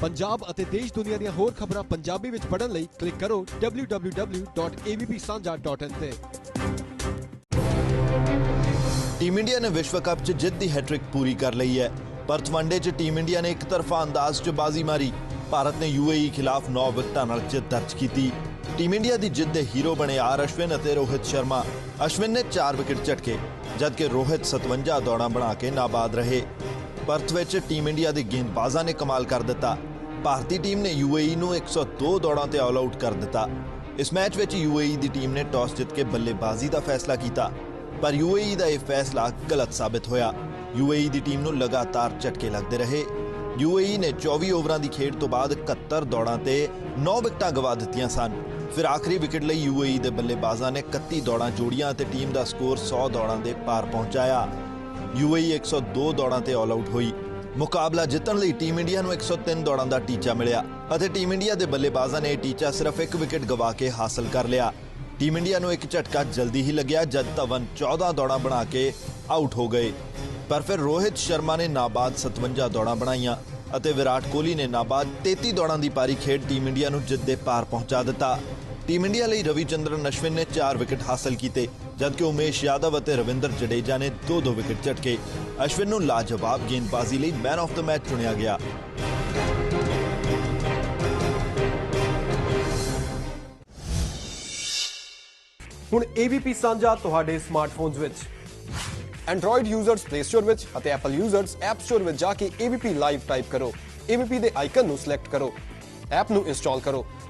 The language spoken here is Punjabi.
ਪੰਜਾਬ ਅਤੇ ਦੇਸ਼ ਦੁਨੀਆ ਦੀਆਂ ਹੋਰ ਖਬਰਾਂ ਪੰਜਾਬੀ ਵਿੱਚ ਪੜ੍ਹਨ ਲਈ ਕਲਿੱਕ ਕਰੋ www.avpsanja.in ਤੇ। ਟੀਮ ਇੰਡੀਆ ਨੇ ਵਿਸ਼ਵ ਕੱਪ 'ਚ ਜਿੱਤ ਦੀ ਹੈਟ੍ਰਿਕ ਪੂਰੀ ਕਰ ਲਈ ਹੈ। ਪਰਥ ਵਨਡੇ 'ਚ ਟੀਮ ਇੰਡੀਆ ਨੇ ਇੱਕ ਤਰਫਾ ਅੰਦਾਜ਼ 'ਚ ਬਾਜ਼ੀ ਮਾਰੀ। ਭਾਰਤ ਨੇ ਯੂਏਈ ਖਿਲਾਫ 9 ਵਿਕਟਾਂ ਨਾਲ ਜਿੱਤ ਦਰਜ ਕੀਤੀ। ਟੀਮ ਇੰਡੀਆ ਦੀ ਜਿੱਤ ਦੇ ਹੀਰੋ ਬਣੇ ਆਰ ਅਸ਼ਵਿਨ ਅਤੇ ਰੋਹਿਤ ਸ਼ਰਮਾ। ਅਸ਼ਵਿਨ ਨੇ 4 ਵਿਕਟ ਝਟਕੇ, ਜਦਕਿ ਰੋਹਿਤ 57 ਦੌੜਾਂ ਬਣਾ ਕੇ ਨਾਬਾਦ ਰਹੇ। ਪਰਥ ਵਿੱਚ ਟੀਮ ਇੰਡੀਆ ਦੇ ਗੇਂਦਬਾਜ਼ਾਂ ਨੇ ਕਮਾਲ ਕਰ ਦਿੱਤਾ। ਭਾਰਤੀ ਟੀਮ ਨੇ ਯੂਏਈ ਨੂੰ 102 ਦੌੜਾਂ ਤੇ ਆਲ ਆਊਟ ਕਰ ਦਿੱਤਾ। ਇਸ ਮੈਚ ਵਿੱਚ ਯੂਏਈ ਦੀ ਟੀਮ ਨੇ ਟਾਸ ਜਿੱਤ ਕੇ ਬੱਲੇਬਾਜ਼ੀ ਦਾ ਫੈਸਲਾ ਕੀਤਾ। ਪਰ ਯੂਏਈ ਦਾ ਇਹ ਫੈਸਲਾ ਗਲਤ ਸਾਬਿਤ ਹੋਇਆ। ਯੂਏਈ ਦੀ ਟੀਮ ਨੂੰ ਲਗਾਤਾਰ ਝਟਕੇ ਲੱਗਦੇ ਰਹੇ। ਯੂਏਈ ਨੇ 24 ਓਵਰਾਂ ਦੀ ਖੇਡ ਤੋਂ ਬਾਅਦ 71 ਦੌੜਾਂ ਤੇ 9 ਵਿਕਟਾਂ ਗਵਾ ਦਿੱਤੀਆਂ ਸਨ। ਫਿਰ ਆਖਰੀ ਵਿਕਟ ਲਈ ਯੂਏਈ ਦੇ ਬੱਲੇਬਾਜ਼ਾਂ ਨੇ 31 ਦੌੜਾਂ ਜੋੜੀਆਂ ਅਤੇ ਟੀਮ ਦਾ ਸਕੋਰ 100 ਦੌੜਾਂ ਦੇ ਪਾਰ ਪਹੁੰਚਾਇਆ। ਯੂਏਈ 102 ਦੌੜਾਂ ਤੇ ਆਲ ਆਊਟ ਹੋਈ। ਮੁਕਾਬਲਾ ਜਿੱਤਣ ਲਈ ਟੀਮ ਇੰਡੀਆ ਨੂੰ 103 ਦੌੜਾਂ ਦਾ ਟੀਚਾ ਮਿਲਿਆ ਅਤੇ ਟੀਮ ਇੰਡੀਆ ਦੇ ਬੱਲੇਬਾਜ਼ਾਂ ਨੇ ਇਹ ਟੀਚਾ ਸਿਰਫ ਇੱਕ ਵਿਕਟ ਗਵਾ ਕੇ ਹਾਸਲ ਕਰ ਲਿਆ। ਟੀਮ ਇੰਡੀਆ ਨੂੰ ਇੱਕ ਝਟਕਾ ਜਲਦੀ ਹੀ ਲੱਗਿਆ ਜਦ ਧਵਨ 14 ਦੌੜਾਂ ਬਣਾ ਕੇ ਆਊਟ ਹੋ ਗਏ। ਪਰ ਫਿਰ ਰੋਹਿਤ ਸ਼ਰਮਾ ਨੇ ਨਾਬਾਦ 57 ਦੌੜਾਂ ਬਣਾਈਆਂ ਅਤੇ ਵਿਰਾਟ ਕੋਹਲੀ ਨੇ ਨਾਬਾਦ 33 ਦੌੜਾਂ ਦੀ ਪਾਰੀ ਖੇਡ ਟੀਮ ਇੰਡੀਆ ਨੂੰ ਜਿੱਤ ਦੇ ਪਾਰ ਪਹੁੰਚਾ ਦਿੱਤਾ। ਟੀਮ ਇੰਡੀਆ ਲਈ ਰਵਿਚੰਦਰਨ ਅਸ਼ਵਿਨ ਨੇ 4 ਵਿਕਟ ਹਾਸਲ ਕੀਤੇ ਜਦਕਿ ਉਮੇਸ਼ ਯਾਦਵ ਅਤੇ ਰਵਿੰਦਰ ਜਡੇਜਾ ਨੇ 2-2 ਵਿਕਟ ਝਟਕੇ। ਅਸ਼ਵਿਨ ਨੂੰ ਲਾਜਵਾਬ ਗੇਂਦਬਾਜ਼ੀ ਲਈ ਮੈਨ ਆਫ ਦਾ ਮੈਚ ਚੁਣਿਆ ਗਿਆ। ਹੁਣ AVP ਸਾਂਝਾ ਤੁਹਾਡੇ ਸਮਾਰਟਫੋਨਸ ਵਿੱਚ। Android ਯੂਜ਼ਰਸ Play Store ਵਿੱਚ ਅਤੇ Apple ਯੂਜ਼ਰਸ App Store ਵਿੱਚ ਜਾ ਕੇ AVP ਲਾਈਵ ਟਾਈਪ ਕਰੋ। AVP ਦੇ ਆਈਕਨ ਨੂੰ ਸਿਲੈਕਟ ਕਰੋ। ਐਪ ਨੂੰ ਇੰਸਟਾਲ ਕਰੋ।